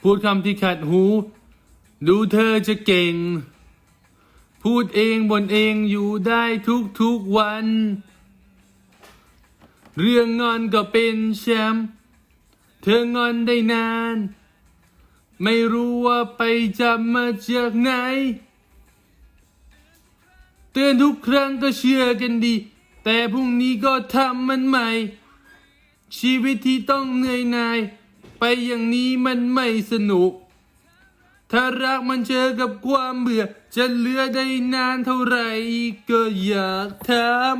พูดคำที่ขัดหู ดูเธอจะเก่ง พูดเองบนเองอยู่ได้ทุกทุกวัน เรื่องงอนก็เป็นแชมป์เธองอนได้นาน ไม่รู้ว่าไปจับมาจากไหน เตือนทุกครั้งก็เชื่อกันดี แต่พรุ่งนี้ก็ทำมันใหม่ ชีวิตที่ต้องเหนื่อยหน่าย ไปอย่างนี้มันไม่สนุก ถ้ารักมันเจอกับความเบื่อ จะเหลือได้นานเท่าไหร่ก็อยากถาม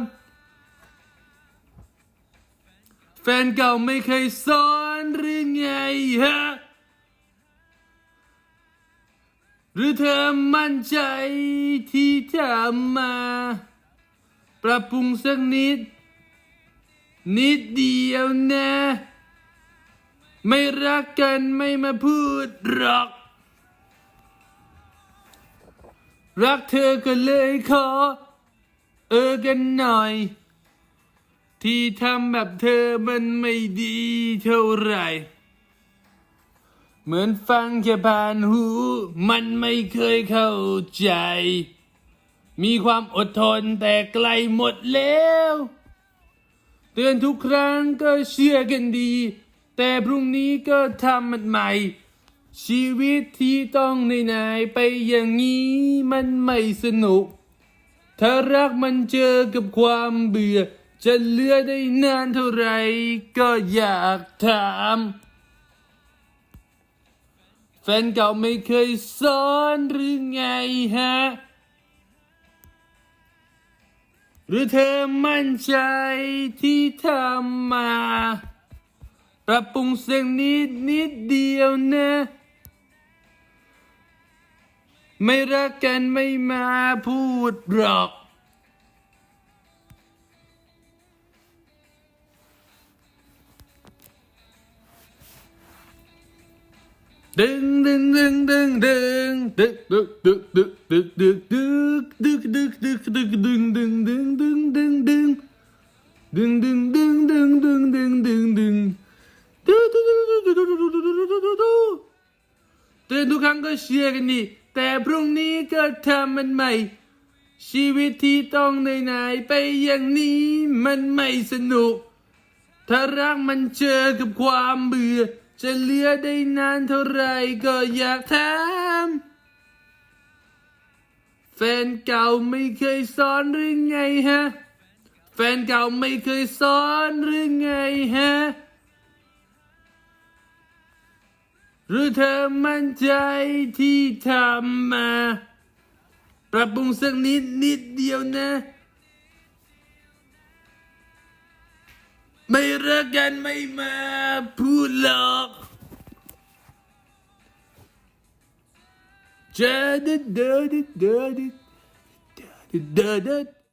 แฟนเก่าไม่เคยสอนหรือไงฮะ หรือเธอมั่นใจที่ทำมา ปรับปรุงสักนิด นิดเดียวนะ ไม่รักกันไม่มาพูดหรอก รักเธอก็เลยขอ เออกันหน่อย ที่ทำแบบเธอมันไม่ดีเท่าไหร่ เหมือนฟังแค่ผ่านหู มันไม่เคยเข้าใจ มีความอดทนแต่ไกลหมดแล้ว เตือนทุกครั้งก็เชื่อกันดี แต่พรุ่งนี้ก็ทำมันใหม่ ชีวิตที่ต้องในนายไปอย่างนี้มันไม่สนุก ถ้ารักมันเจอกับความเบื่อ จะเลือได้นานเท่าไหรก็อยากถามแฟนเก่าไม่เคยสอนหรือไงฮะ หรือเธอมั่นใจที่ทำมา ปรับปรุงเสียงนิดนิดเดียวนะ ไม่รักกันไม่มาพูดหรอก ดึงดึงดึงดึงดึงดึกดึกดึกดึกดึกดึกดึกดึกดึกดึกดึกดึงดึงดึงดึงดึงดึงดึงดึงดึงดึงดึงดึงดึงดูดู ดูดูดูดูดูดูดูดูเตือนทุกครั้งก็เชื่อกันดี แต่พรุ่งนี้ก็ทำมันใหม่ ชีวิตที่ต้องเหนื่อยหนไปอย่างนี้มันไม่สนุก ถ้ารักมันเจอกับความเบื่อ จะเหลือได้นานเท่าไรก็อยากถามแฟนเก่าไม่เคยสอนหรือไงฮะ แฟนเก่าไม่เคยสอนหรือไงฮะ หรือเธอมั่นใจที่ทำมา ปรับปรุงสักนิดนิดเดียวนะ ไม่รักกันไม่มาพูดหรอกเจดเดเดเดดเดดเดดเดเด